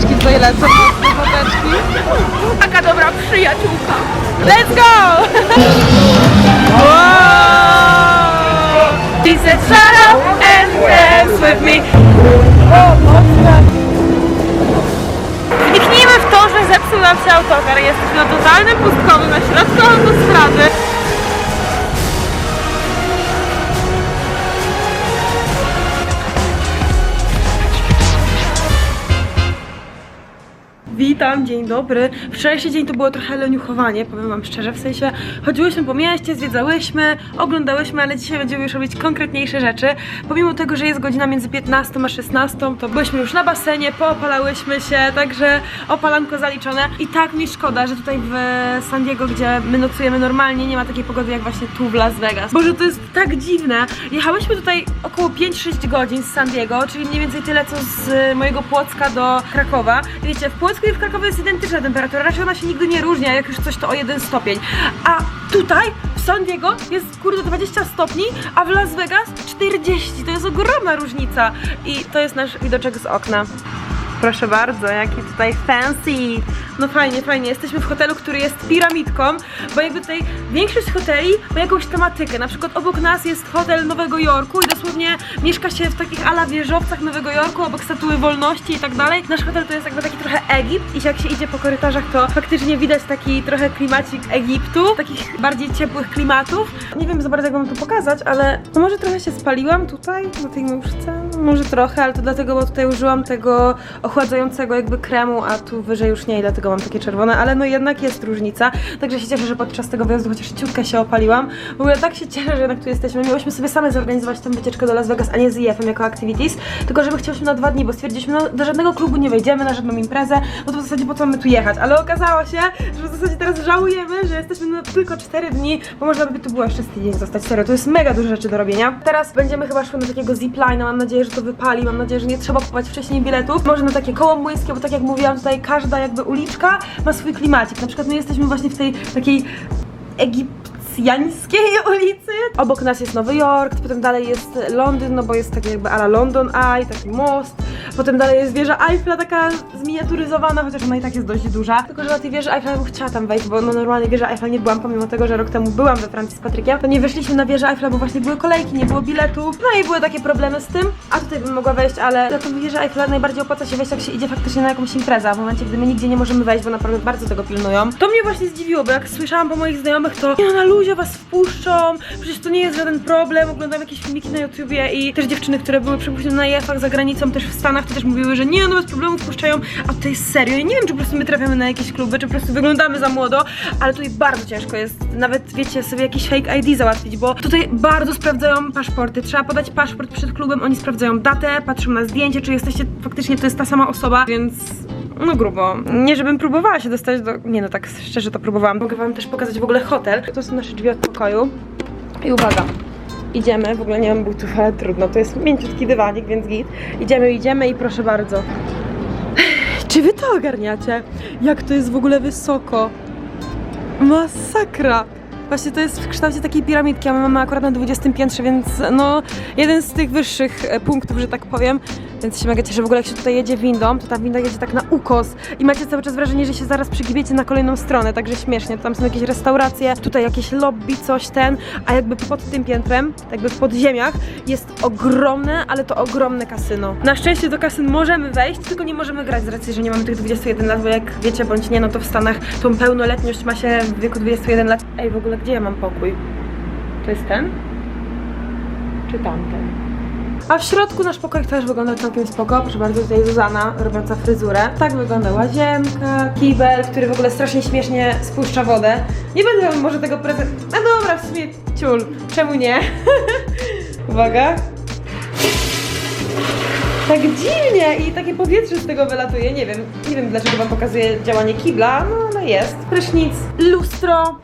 foteczki tutaj lecą, mocne foteczki. Taka dobra przyjaciółka. Let's go! wow! She said shut up and dance with me. O, mocne. Wniknijmy w to, że zepsuł nam się autokar. Jesteśmy na totalnym pustkowiu, na środku autostrady. Witam, dzień dobry. Wczorajszy dzień to było trochę leniuchowanie, powiem wam szczerze, w sensie chodziłyśmy po mieście, zwiedzałyśmy, oglądałyśmy, ale dzisiaj będziemy już robić konkretniejsze rzeczy. Pomimo tego, że jest godzina między 15 a 16, to byliśmy już na basenie, poopalałyśmy się, także opalanko zaliczone. I tak mi szkoda, że tutaj w San Diego, gdzie my nocujemy normalnie, nie ma takiej pogody jak właśnie tu w Las Vegas. Boże, to jest tak dziwne. Jechałyśmy tutaj około 5-6 godzin z San Diego, czyli mniej więcej tyle co z mojego Płocka do Krakowa. Wiecie, w Płocku i w Krakowie jest identyczna temperatura, raczej ona się nigdy nie różni, a jak już coś to o jeden stopień. A tutaj w San Diego jest kurde 20 stopni, a w Las Vegas 40. To jest ogromna różnica. I to jest nasz widoczek z okna. Proszę bardzo, jaki tutaj fancy. No fajnie, fajnie. Jesteśmy w hotelu, który jest piramidką, bo jakby tutaj większość hoteli ma jakąś tematykę. Na przykład obok nas jest hotel Nowego Jorku i dosłownie mieszka się w takich ala wieżowcach Nowego Jorku, obok statuły wolności i tak dalej. Nasz hotel to jest jakby taki trochę Egipt i jak się idzie po korytarzach, to faktycznie widać taki trochę klimacik Egiptu, takich bardziej ciepłych klimatów. Nie wiem za bardzo jak wam to pokazać, ale może trochę się spaliłam tutaj, na tej muszce. Może trochę, ale to dlatego, bo tutaj użyłam tego ochładzającego jakby kremu, a tu wyżej już nie i dlatego mam takie czerwone, ale no jednak jest różnica. Także się cieszę, że podczas tego wyjazdu chociaż ciutkę się opaliłam. W ogóle tak się cieszę, że jednak tu jesteśmy. Miałyśmy sobie same zorganizować tę wycieczkę do Las Vegas, a nie z IF-em jako activities, tylko że my chciałyśmy na dwa dni, bo stwierdziliśmy, no do żadnego klubu nie wejdziemy, na żadną imprezę, no to w zasadzie po co mamy tu jechać? Ale okazało się, że w zasadzie teraz żałujemy, że jesteśmy na tylko 4 dni, bo można by tu było jeszcze z tydzień zostać. Serio, to jest mega dużo rzeczy do robienia. Teraz będziemy chyba szły na takiego ziplina, mam nadzieję, że to wypali, mam nadzieję, że nie trzeba kupować wcześniej biletów. Może na takie koło młyńskie, bo tak jak mówiłam, tutaj każda jakby uliczka ma swój klimacik. Na przykład my jesteśmy właśnie w tej takiej egipcjańskiej ulicy. Obok nas jest Nowy Jork, potem dalej jest Londyn, no bo jest taki jakby ala London Eye, taki most. Potem dalej jest wieża Eiffla, taka zminiaturyzowana, chociaż ona i tak jest dość duża. Tylko, że na tej wieży Eiffla bym chciała tam wejść, bo no normalnie wieża Eiffla nie byłam, pomimo tego, że rok temu byłam we Francji z Patrykiem, to nie weszliśmy na wieżę Eiffla, bo właśnie były kolejki, nie było biletów, no i były takie problemy z tym, a tutaj bym mogła wejść, ale na tą wieżę Eiffla najbardziej opłaca się wejść, jak się idzie faktycznie na jakąś imprezę, w momencie, gdy my nigdzie nie możemy wejść, bo naprawdę bardzo tego pilnują. To mnie właśnie zdziwiło, bo jak słyszałam po moich znajomych, to nie no, na luzie was wpuszczą, przecież to nie jest żaden problem, oglądam jakieś filmiki na YouTubie i też dziewczyny, które były przepuszczone na jefach za granicą, też w Stanach, to też mówiły, że nie no, bez problemu wpuszczają, a tutaj serio, ja nie wiem, czy po prostu my trafiamy na jakieś kluby, czy po prostu wyglądamy za młodo, ale tutaj bardzo ciężko jest, nawet wiecie, sobie jakiś fake ID załatwić, bo tutaj bardzo sprawdzają paszporty, trzeba podać paszport przed klubem, oni sprawdzają datę, patrzą na zdjęcie, czy jesteście, faktycznie to jest ta sama osoba, więc no grubo. Nie, żebym próbowała się dostać do... Nie no, tak szczerze to próbowałam. Mogę wam też pokazać w ogóle hotel. To są nasze drzwi od pokoju. I uwaga. Idziemy, w ogóle nie mam butów, ale trudno. To jest mięciutki dywanik, więc git. Idziemy, idziemy i proszę bardzo. Czy wy to ogarniacie? Jak to jest w ogóle wysoko? Masakra! Właśnie to jest w kształcie takiej piramidki, a my mamy akurat na 20 piętrze, więc no jeden z tych wyższych e, punktów, że tak powiem. Więc się mega cieszę. W ogóle jak się tutaj jedzie windą, to ta winda jedzie tak na ukos i macie cały czas wrażenie, że się zaraz przygibiecie na kolejną stronę, także śmiesznie. Tam są jakieś restauracje, tutaj jakieś lobby, coś ten, a jakby pod tym piętrem, jakby w podziemiach jest ogromne, ale to ogromne kasyno. Na szczęście do kasyn możemy wejść, tylko nie możemy grać z racji, że nie mamy tych 21 lat, bo jak wiecie bądź nie, no to w Stanach tą pełnoletność ma się w wieku 21 lat. Ej, w ogóle gdzie ja mam pokój? To jest ten? Czy tamten? A w środku nasz pokój też wygląda całkiem spoko. Proszę bardzo, tutaj Zuzana robiąca fryzurę. Tak wygląda łazienka, kibel, który w ogóle strasznie śmiesznie spuszcza wodę. Nie będę wam może tego prezentować. No dobra, w sumie ciul. Czemu nie? Uwaga. Tak dziwnie i takie powietrze z tego wylatuje. Nie wiem, nie wiem dlaczego wam pokazuję działanie kibla, no ale jest. Prysznic, lustro,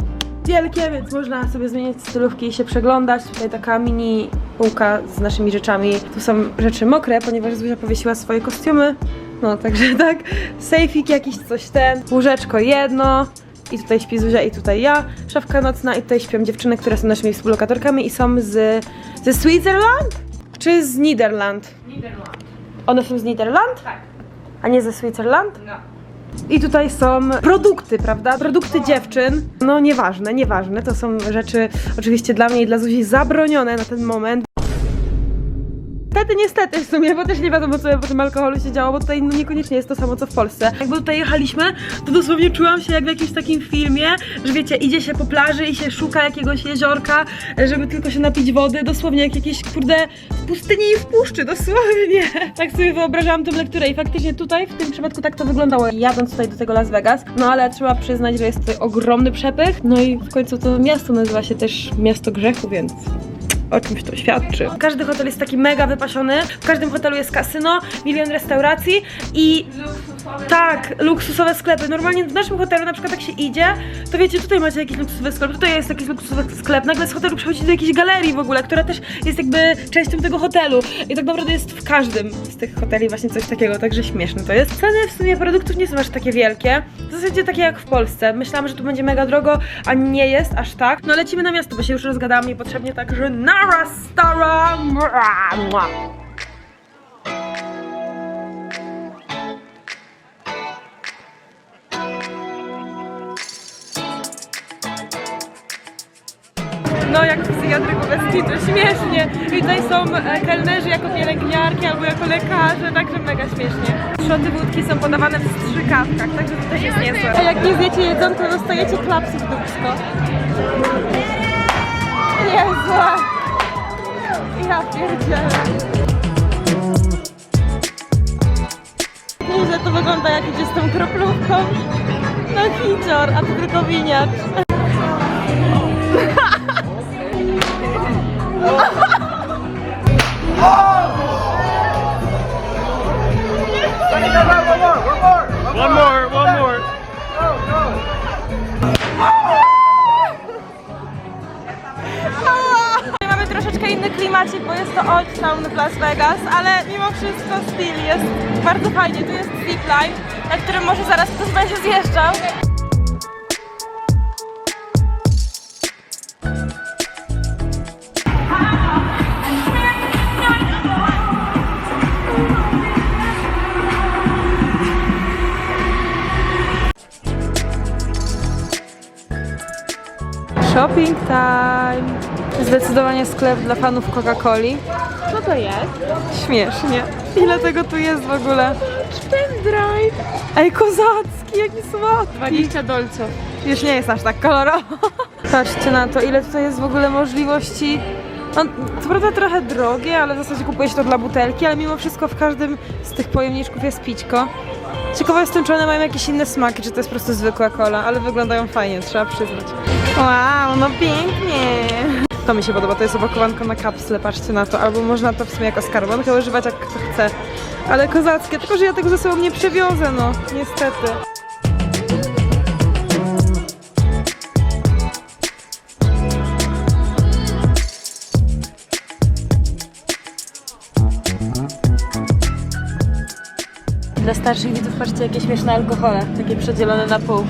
wielkie, więc można sobie zmieniać stylówki i się przeglądać. Tutaj taka mini półka z naszymi rzeczami. Tu są rzeczy mokre, ponieważ Zuzia powiesiła swoje kostiumy. No, także tak. Sejfik jakiś, coś ten. Łóżeczko jedno. I tutaj śpi Zuzia i tutaj ja. Szafka nocna i tutaj śpią dziewczyny, które są naszymi współlokatorkami i są z... ze Switzerland? Czy z Niderland? Niderland. One są z Niderland? Tak. A nie ze Switzerland? No. I tutaj są produkty, prawda? Produkty dziewczyn. No nieważne, nieważne. To są rzeczy oczywiście dla mnie i dla Zuzi zabronione na ten moment. Niestety, niestety w sumie, bo też nie wiadomo co po tym alkoholu się działo, bo tutaj no, niekoniecznie jest to samo co w Polsce. Jakby tutaj jechaliśmy, to dosłownie czułam się jak w jakimś takim filmie, że wiecie, idzie się po plaży i się szuka jakiegoś jeziorka, żeby tylko się napić wody, dosłownie jak jakieś, kurde, w pustyni i w puszczy, dosłownie. Tak sobie wyobrażałam tę lekturę i faktycznie tutaj, w tym przypadku tak to wyglądało, jadąc tutaj do tego Las Vegas. No ale trzeba przyznać, że jest tutaj ogromny przepych, no i w końcu to miasto nazywa się też Miasto Grzechu, więc o czymś to świadczy. Każdy hotel jest taki mega wypasiony, w każdym hotelu jest kasyno, milion restauracji i tak, luksusowe sklepy. Normalnie w naszym hotelu na przykład jak się idzie, to wiecie, tutaj macie jakiś luksusowy sklep, tutaj jest jakiś luksusowy sklep, nagle z hotelu przechodzi do jakiejś galerii w ogóle, która też jest jakby częścią tego hotelu i tak naprawdę jest w każdym z tych hoteli właśnie coś takiego, także śmieszne to jest. Ceny w sumie produktów nie są aż takie wielkie, w zasadzie takie jak w Polsce. Myślałam, że tu będzie mega drogo, a nie jest aż tak. No lecimy na miasto, bo się już rozgadałam niepotrzebnie, także nara stara! Mua, mua. No jak psychiatryku bez kitu, śmiesznie. I tutaj są e, kelnerzy jako pielęgniarki albo jako lekarze, także mega śmiesznie. Szoty wódki są podawane w strzykawkach, także tutaj jest niezłe. A jak nie zjecie jedzonko, dostajecie klapsy w dupsko. Niezłe. Ja pierdzielę. Nieźle to wygląda jak idzie z tą kroplówką. No hicior, a to tylko winiacz. One more, one more. Mamy troszeczkę inny klimacik, bo jest to Old Town Las Vegas, ale mimo wszystko styl jest bardzo fajnie. Tu jest zipline, na którym może zaraz ktoś będzie zjeżdżał. Shopping time. Zdecydowanie sklep dla fanów Coca-Coli. Co to jest? Śmiesznie. Ile tego tu jest w ogóle? Pendrive. Ej, kozacki, jaki słodki. 20 dolców. Już nie jest aż tak kolorowo. Patrzcie na to, ile tutaj jest w ogóle możliwości. No, co prawda trochę drogie, ale w zasadzie kupuje się to dla butelki, ale mimo wszystko w każdym z tych pojemniczków jest pićko. Ciekawa jestem, czy one mają jakieś inne smaki, czy to jest po prostu zwykła kola, ale wyglądają fajnie, trzeba przyznać. Wow, no pięknie! To mi się podoba, to jest opakowanko na kapsle, patrzcie na to, albo można to w sumie jako skarbonkę używać, jak kto chce. Ale kozackie, tylko że ja tego ze sobą nie przewiozę, no, niestety. Dla starszych widzów patrzcie jakie śmieszne alkohole, takie przedzielone na pół.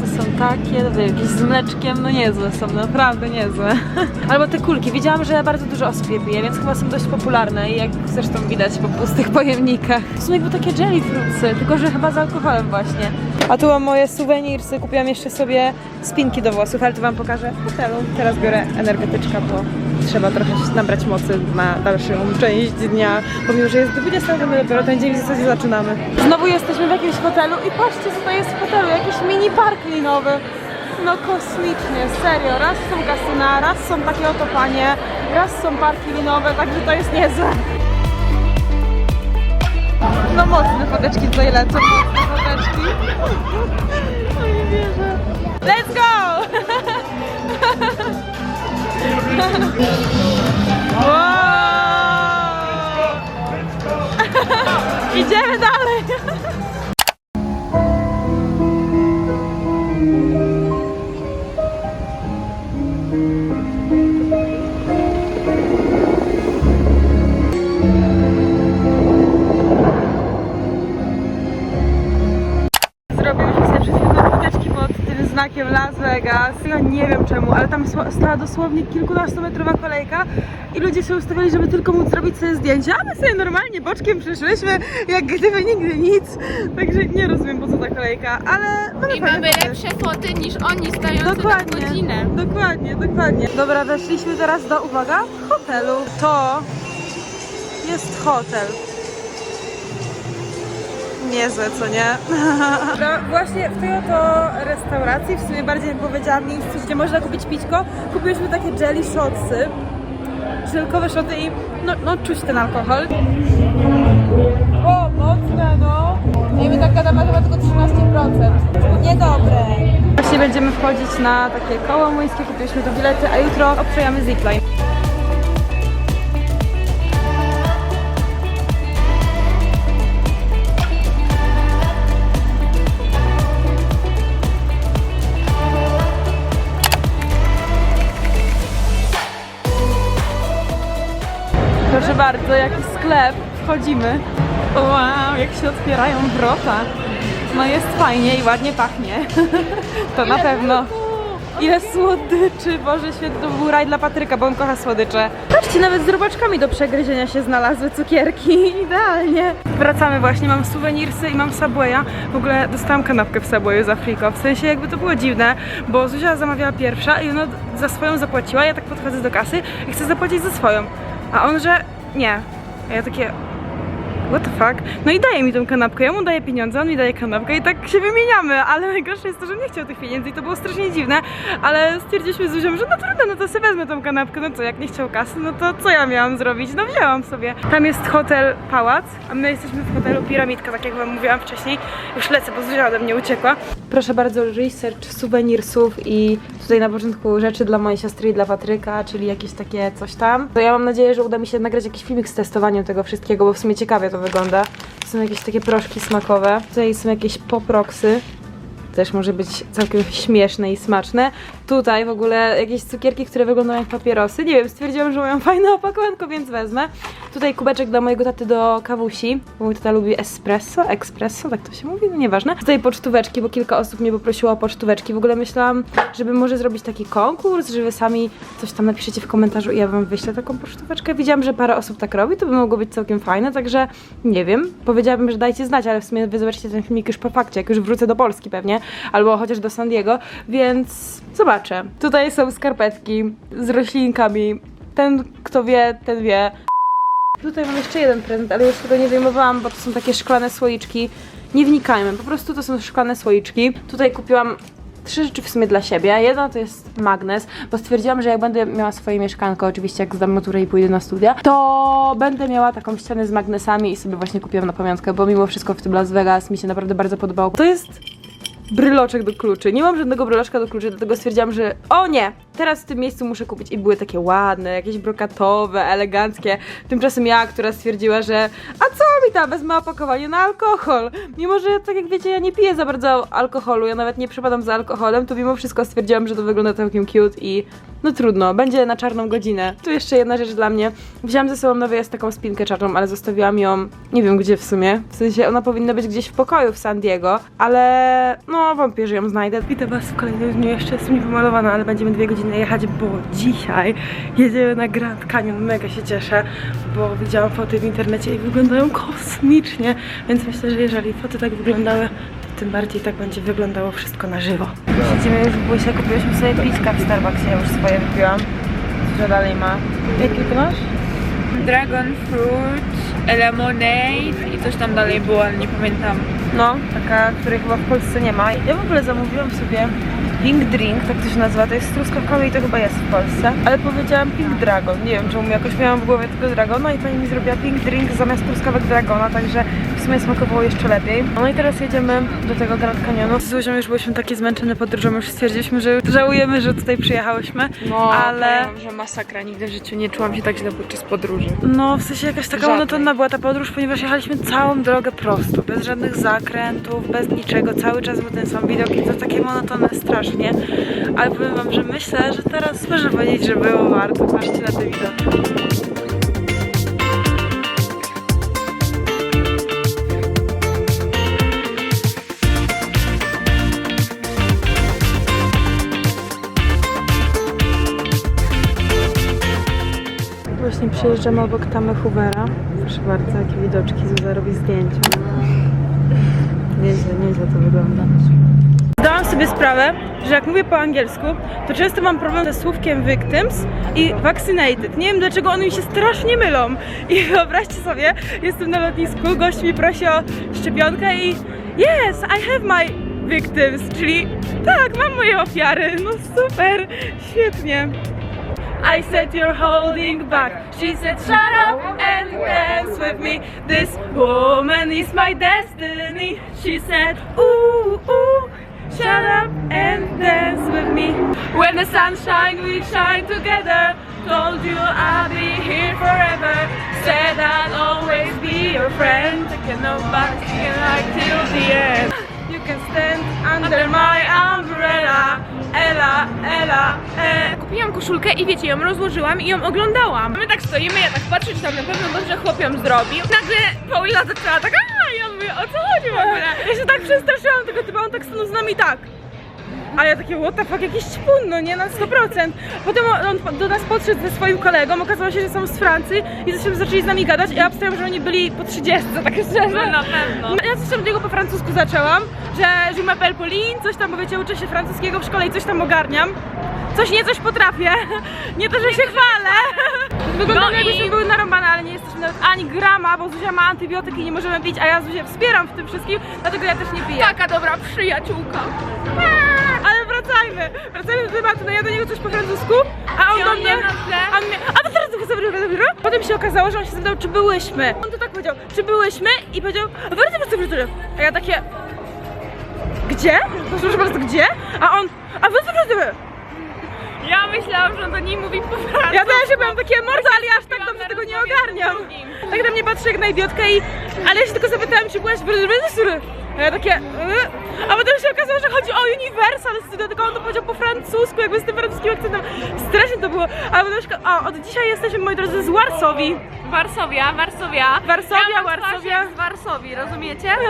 To są takie, no wiem, jakieś z mleczkiem, no niezłe są, naprawdę niezłe. Albo te kulki, widziałam, że bardzo dużo osób je pije, więc chyba są dość popularne i jak zresztą widać po pustych pojemnikach. To są jakby takie jelly fruitsy, tylko że chyba z alkoholem właśnie. A tu mam moje suwenirsy, kupiłam jeszcze sobie spinki do włosów, ale to wam pokażę w hotelu. Teraz biorę energetyczka, bo trzeba trochę nabrać mocy na dalszą część dnia, pomimo, że jest 20, to my dopiero ten dzień w zasadzie zaczynamy. Znowu jesteśmy w jakimś hotelu i patrzcie, co to jest w hotelu, jakiś mini park linowy. No kosmicznie, serio. Raz są kasyna, raz są takie oto panie, raz są parki linowe, także to jest niezłe. No mocne foteczki tutaj lecą, mocne foteczki. No nie wierzę. Let's go! Stała dosłownie kilkunastometrowa kolejka i ludzie się ustawiali, żeby tylko móc zrobić sobie zdjęcia, a my sobie normalnie boczkiem przyszłyśmy, jak gdyby nigdy nic. Także nie rozumiem po co ta kolejka, ale mamy I mamy lepsze foty niż oni stojący na Dokładnie, godzinę. dokładnie, dokładnie. Dobra, weszliśmy teraz do, uwaga, hotelu. To jest hotel. Niezłe, co nie? Dobra, właśnie w tej oto restauracji, w sumie bardziej bym powiedziała miejscu, gdzie można kupić pićko, kupiłyśmy takie jelly shotsy, żelkowe shoty i no, no czuć ten alkohol. O, mocne no. I my tak gadamy, chyba tylko 13%. Niedobre. Właśnie będziemy wchodzić na takie koło młyńskie, kupiliśmy to bilety, a jutro obszejamy zipline. Proszę bardzo, jaki sklep. Wchodzimy. Wow, jak się otwierają wrota. No jest fajnie i ładnie pachnie. To na pewno. Ile słodyczy, Boże święty, to był raj dla Patryka, bo on kocha słodycze. Patrzcie, nawet z robaczkami do przegryzienia się znalazły cukierki, idealnie. Wracamy właśnie, mam suwenirsy i mam Subwaya. W ogóle dostałam kanapkę w Subwayu za friko, w sensie jakby to było dziwne, bo Zuzia zamawiała pierwsza i ona za swoją zapłaciła, ja tak podchodzę do kasy i chcę zapłacić za swoją. A on, że nie. A ja takie, what the fuck? No i daje mi tą kanapkę, ja mu daję pieniądze, on mi daje kanapkę i tak się wymieniamy, ale najgorsze jest to, że nie chciał tych pieniędzy i to było strasznie dziwne, ale stwierdziliśmy z Zuzią, że no trudno, no to sobie wezmę tą kanapkę, no co, jak nie chciał kasy, no to co ja miałam zrobić? No wzięłam sobie. Tam jest hotel Pałac, a my jesteśmy w hotelu Piramidka, tak jak wam mówiłam wcześniej. Już lecę, bo Zuzia ode mnie uciekła. Proszę bardzo, research suwenirsów i tutaj na początku rzeczy dla mojej siostry i dla Patryka, czyli jakieś takie coś tam. To ja mam nadzieję, że uda mi się nagrać jakiś filmik z testowaniem tego wszystkiego, bo w sumie ciekawie to wygląda. Są jakieś takie proszki smakowe. Tutaj są jakieś poproksy. Też może być całkiem śmieszne i smaczne. Tutaj w ogóle jakieś cukierki, które wyglądają jak papierosy. Nie wiem, stwierdziłam, że mają fajne opakowanko, więc wezmę. Tutaj kubeczek dla mojego taty do kawusi, bo mój tata lubi espresso, espresso, tak to się mówi, no nieważne. Tutaj pocztóweczki, bo kilka osób mnie poprosiło o pocztóweczki. W ogóle myślałam, żeby może zrobić taki konkurs, że wy sami coś tam napiszecie w komentarzu i ja wam wyślę taką pocztóweczkę. Widziałam, że parę osób tak robi, to by mogło być całkiem fajne, także nie wiem. Powiedziałabym, że dajcie znać, ale w sumie wy zobaczycie ten filmik już po fakcie, jak już wrócę do Polski pewnie, albo chociaż do San Diego, więc zobaczę. Tutaj są skarpetki z roślinkami. Ten, kto wie, ten wie. Tutaj mam jeszcze jeden prezent, ale już tego nie zajmowałam, bo to są takie szklane słoiczki. Nie wnikajmy, po prostu to są szklane słoiczki. Tutaj kupiłam trzy rzeczy w sumie dla siebie. Jedna to jest magnes, bo stwierdziłam, że jak będę miała swoje mieszkanko, oczywiście jak zdam maturę i pójdę na studia, to będę miała taką ścianę z magnesami i sobie właśnie kupiłam na pamiątkę, bo mimo wszystko w tym Las Vegas mi się naprawdę bardzo podobało. To jest bryloczek do kluczy. Nie mam żadnego bryloczka do kluczy, dlatego stwierdziłam, że o nie, teraz w tym miejscu muszę kupić. I były takie ładne, jakieś brokatowe, eleganckie. Tymczasem ja, która stwierdziła, że a co mi tam, wezmę opakowanie na alkohol. Mimo, że tak jak wiecie, ja nie piję za bardzo alkoholu, ja nawet nie przypadam za alkoholem, to mimo wszystko stwierdziłam, że to wygląda całkiem cute i no trudno, będzie na czarną godzinę. Tu jeszcze jedna rzecz dla mnie. Wzięłam ze sobą na wyjazd taką spinkę czarną, ale zostawiłam ją nie wiem gdzie w sumie. W sensie ona powinna być gdzieś w pokoju w San Diego, ale no wątpię, że ją znajdę. Witam was w kolejnym dniu, jeszcze jestem niepomalowana, ale będziemy dwie godziny jechać, bo dzisiaj jedziemy na Grand Canyon. Mega się cieszę, bo widziałam foty w internecie i wyglądają kosmicznie, więc myślę, że jeżeli foty tak wyglądały, to tym bardziej tak będzie wyglądało wszystko na żywo. Siedzimy już w busie, kupiłyśmy sobie pićka w Starbucksie, ja już swoje wypiłam. Co dalej ma? Jaki ty masz? Dragon fruit, lemonade i coś tam dalej było, ale nie pamiętam. No, taka, której chyba w Polsce nie ma. Ja w ogóle zamówiłam sobie Pink Drink, tak to się nazywa, to jest z truskawkowy i to chyba jest w Polsce. Ale powiedziałam Pink Dragon, nie wiem czemu jakoś miałam w głowie tego Dragona i pani mi zrobiła Pink Drink zamiast truskawek Dragona, także w sumie smakowało jeszcze lepiej. No i teraz jedziemy do tego Grand Canyonu. Z Zuzią już byliśmy takie zmęczone podróżą, już stwierdziliśmy, że żałujemy, że tutaj przyjechałyśmy, No, ale... powiem, że masakra, nigdy w życiu nie czułam się tak źle podczas podróży. No, w sensie jakaś taka Żadnej. monotonna była ta podróż, ponieważ jechaliśmy całą drogę prosto, bez żadnych zakrętów, bez niczego, cały czas był ten sam widok i to takie monotonne strasznie. Ale powiem wam, że myślę, że teraz można powiedzieć, że było warto. Patrzcie na te widoki. Przejeżdżamy obok Tamy Hoovera. Proszę bardzo, jakie widoczki. Zuza robi zdjęcia. Nieźle, nieźle to wygląda. Zdałam sobie sprawę, że jak mówię po angielsku, to często mam problem ze słówkiem victims i vaccinated. Nie wiem dlaczego one mi się strasznie mylą. I wyobraźcie sobie, jestem na lotnisku, gość mi prosi o szczepionkę i yes, I have my victims, czyli tak, mam moje ofiary. No super, świetnie. I said you're holding back. She said shut up and dance with me. This woman is my destiny. She said ooh ooh. Shut up and dance with me. When the sun shines, we shine together. Told you I'll be here forever. Said I'll always be your friend. Taking no back like till the end. Can stand under my umbrella. Ella, Ella, Ella. Kupiłam koszulkę i wiecie, ją rozłożyłam i ją oglądałam. My tak stoimy, ja tak patrzę, czy tam na pewno dobrze chłop zrobił. Nagle Paulina zaczęła tak, a ja mówię, o co chodzi w ogóle? Ja się tak przestraszyłam tego typa, on tak stanął z nami tak. A ja takie, what the fuck, jakiś ćpun, no nie, na 100%. Potem on do nas podszedł ze swoim kolegą, okazało się, że są z Francji i zresztą zaczęli z nami gadać i ja obstawiam, że oni byli po 30, tak szczerze. No na pewno. Ja coś tam do niego po francusku zaczęłam, że je m'appelle Pauline, coś tam, bo wiecie, uczę się francuskiego w szkole i coś tam ogarniam. Coś nie coś potrafię, nie to, że się chwalę. Wyglądamy No i- jakbyśmy były narąbane, ale nie jesteśmy nawet ani grama, bo Zuzia ma antybiotyki i nie możemy pić, a ja Zuzię wspieram w tym wszystkim, dlatego ja też nie piję. Taka dobra przyjaciółka. Wracajmy, wracajmy do tematu, no ja do niego coś po francusku, a on do mnie... A, on mnie, a to teraz tylko sobie Potem się okazało, że on się zapytał, czy byłyśmy. On to tak powiedział, czy byłyśmy i powiedział, bardzo bardzo bardzo A ja takie... Gdzie? Proszę bardzo, gdzie? A on, a bardzo bardzo Ja myślałam, że on do niej mówi po francusku. Ja też byłam takie mordo, ale ja aż tak dobrze tego nie ogarniam. Tak na mnie patrzy jak na idiotkę i... Ale ja się tylko zapytałam, czy byłaś w A ja takie... "Y?" A potem się okazało, że chodzi o Universal Studio, tylko on to powiedział po francusku, jakby z tym francuskim akcentem. Strasznie to było. A potem się... O, od dzisiaj jesteśmy, moi drodzy, z Warsowii. Warszawia, Warszawia. Warszawia, ja jak Z Warszawii, rozumiecie?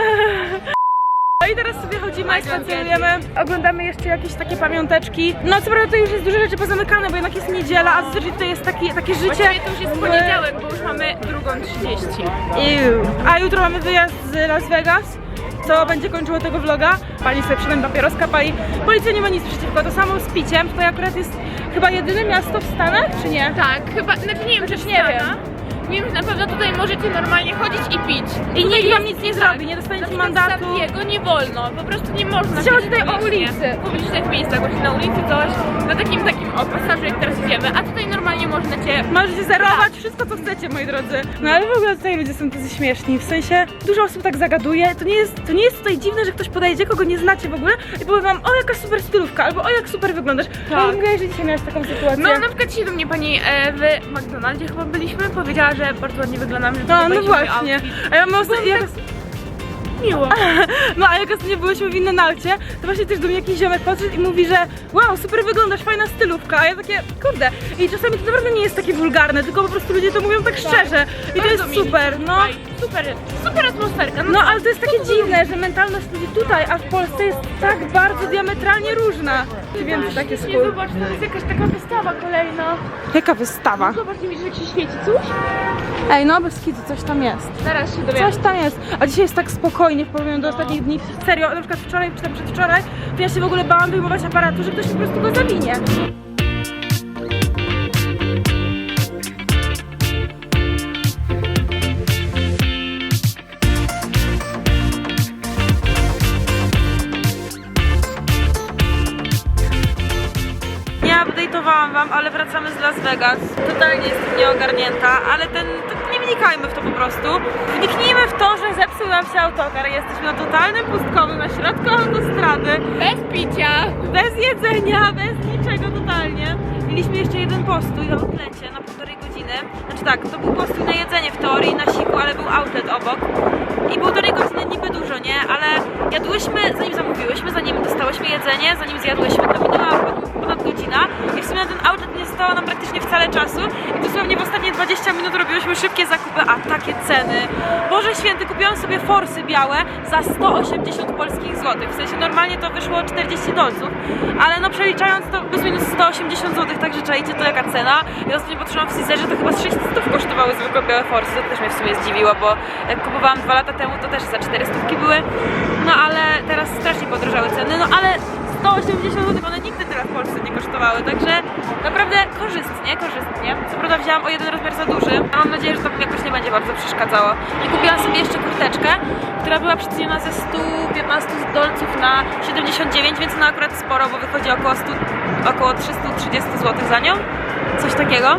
No i teraz sobie chodzimy spacerujemy. Oglądamy jeszcze jakieś takie pamiąteczki. No co prawda to już jest dużo rzeczy pozamykane, bo jednak jest niedziela, a zazwyczaj to jest taki, takie życie... Właściwie to już jest poniedziałek, bo już mamy drugą 30. Iu. A jutro mamy wyjazd z Las Vegas, co będzie kończyło tego vloga. Pani sobie przynajmniej papieroska pali. Policja nie ma nic przeciwko, to samo z piciem. To akurat jest chyba jedyne miasto w Stanach, czy nie? Tak, chyba, znaczy nie wiem, czy nie wiem. Wiem, że na pewno tutaj możecie normalnie chodzić i pić. I nikt wam nic nie tak. zrobi, nie dostaniecie mandatu. W Diego nie wolno, po prostu nie można. Chciała pić tutaj o publicznie. ulicy. Publicznych miejscach, właśnie na ulicy coś, na takim takim o pasażu jak teraz idziemy, a tutaj normalnie można cię... Możecie zerować wszystko, co chcecie, moi drodzy. No ale w ogóle tutaj ludzie są tacy śmieszni. W sensie, dużo osób tak zagaduje. To nie jest, to nie jest tutaj dziwne, że ktoś podejdzie, kogo nie znacie w ogóle i powie wam, o jaka super stylówka, albo o jak super wyglądasz. Tak. Mówiłaś, że dzisiaj miałaś taką sytuację. No na przykład dzisiaj do mnie pani e, w McDonaldzie chyba byliśmy, powiedziała, że bardzo ładnie wyglądam, że No, no właśnie. outfit. A ja mam ostatnio... Miło. No a jak ostatnio byłyśmy w innej naucie, to właśnie też do mnie jakiś ziomek podszedł i mówi, że wow, super wyglądasz, fajna stylówka, a ja takie, kurde. I czasami to naprawdę nie jest takie wulgarne, tylko po prostu ludzie to mówią tak szczerze. I to jest super, no. Super, super atmosferka. No ale to jest takie dziwne, że mentalność ludzi tutaj, a w Polsce jest tak bardzo diametralnie różna. Czy wiem, że tak jest Nie, cool. zobacz, to jest jakaś taka wystawa kolejna. Jaka wystawa? Zobacz, nie widzisz jak się świeci coś? Ej, no bez kitu, coś tam jest. Zaraz się dowiemy. Coś tam jest. A dzisiaj jest tak spokojnie w porównaniu do ostatnich dni. Serio, na przykład wczoraj czy tam przedwczoraj, to ja się w ogóle bałam wyjmować aparatu, że ktoś po prostu go zawinie. Nie update'owałam wam, ale wracamy z Las Vegas. Totalnie jestem nieogarnięta, ale ten, to nie wnikajmy w to po prostu. Wniknijmy w to, że zepsuł nam się autokar. Jesteśmy na totalnym pustkowym, na środku autostrady, Bez picia. bez jedzenia, bez niczego totalnie. Mieliśmy jeszcze jeden postój na outlecie na półtorej godziny. Znaczy tak, to był postój na jedzenie w teorii, na siku, ale był outlet obok. I półtorej godziny niby dużo, nie? Ale jadłyśmy, zanim zamówiłyśmy, zanim dostałyśmy jedzenie, zanim zjadłyśmy, to minęła ponad godzina. i w sumie na ten outlet nie zostało nam praktycznie wcale czasu i dosłownie w ostatnie 20 minut robiłyśmy szybkie zakupy, a takie ceny. Boże święty, kupiłam sobie forsy białe za 180 polskich złotych. W sensie normalnie to wyszło 40 dolców, ale no przeliczając to plus minus 180 złotych, także czajcie to jaka cena. Ja ostatnio patrzyłam w Caesarze, to chyba z 600 kosztowały zwykłe białe forsy, to też mnie w sumie zdziwiło, bo jak kupowałam dwa lata temu, to też za 400 były. No ale teraz strasznie podrożały ceny, no ale 180 zł, one nigdy w Polsce nie kosztowały, także naprawdę korzystnie, korzystnie. Co prawda wzięłam o jeden rozmiar za duży, a mam nadzieję, że to mi jakoś nie będzie bardzo przeszkadzało. I kupiłam sobie jeszcze kurteczkę, która była przeceniona ze 115 dolców na 79, więc no akurat sporo, bo wychodzi około, 100, około 330 zł za nią, coś takiego.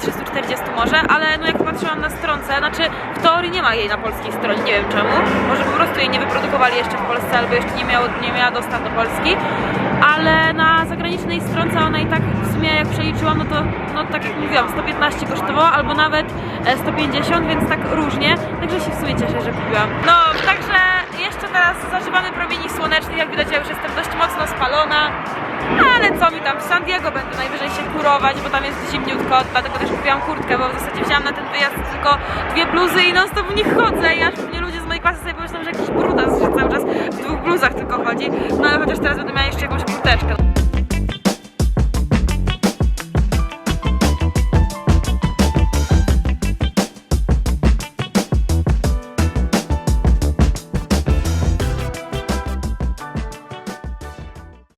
340 może, ale no jak patrzyłam na stronce, znaczy w teorii nie ma jej na polskiej stronie, nie wiem czemu. Może po prostu jej nie wyprodukowali jeszcze w Polsce, albo jeszcze nie, miało, nie miała dostaw do Polski. Ale na zagranicznej stronce ona i tak w sumie jak przeliczyłam, no to no tak jak mówiłam, 115 kosztowała, albo nawet e, 150, więc tak różnie. Także się w sumie cieszę, że kupiłam. No, także jeszcze teraz zażywamy promieni słonecznych, jak widać ja już jestem dość mocno spalona. Ale co mi tam, w San Diego będę najwyżej się kurować, bo tam jest zimniutko, dlatego też kupiłam kurtkę, bo w zasadzie wzięłam na ten wyjazd tylko dwie bluzy i non stop w nich chodzę i aż mnie ludzie z mojej klasy sobie pomyślą, że jakiś brudas, że cały czas w dwóch bluzach tylko chodzi. No ale chociaż teraz będę miała jeszcze jakąś kurteczkę.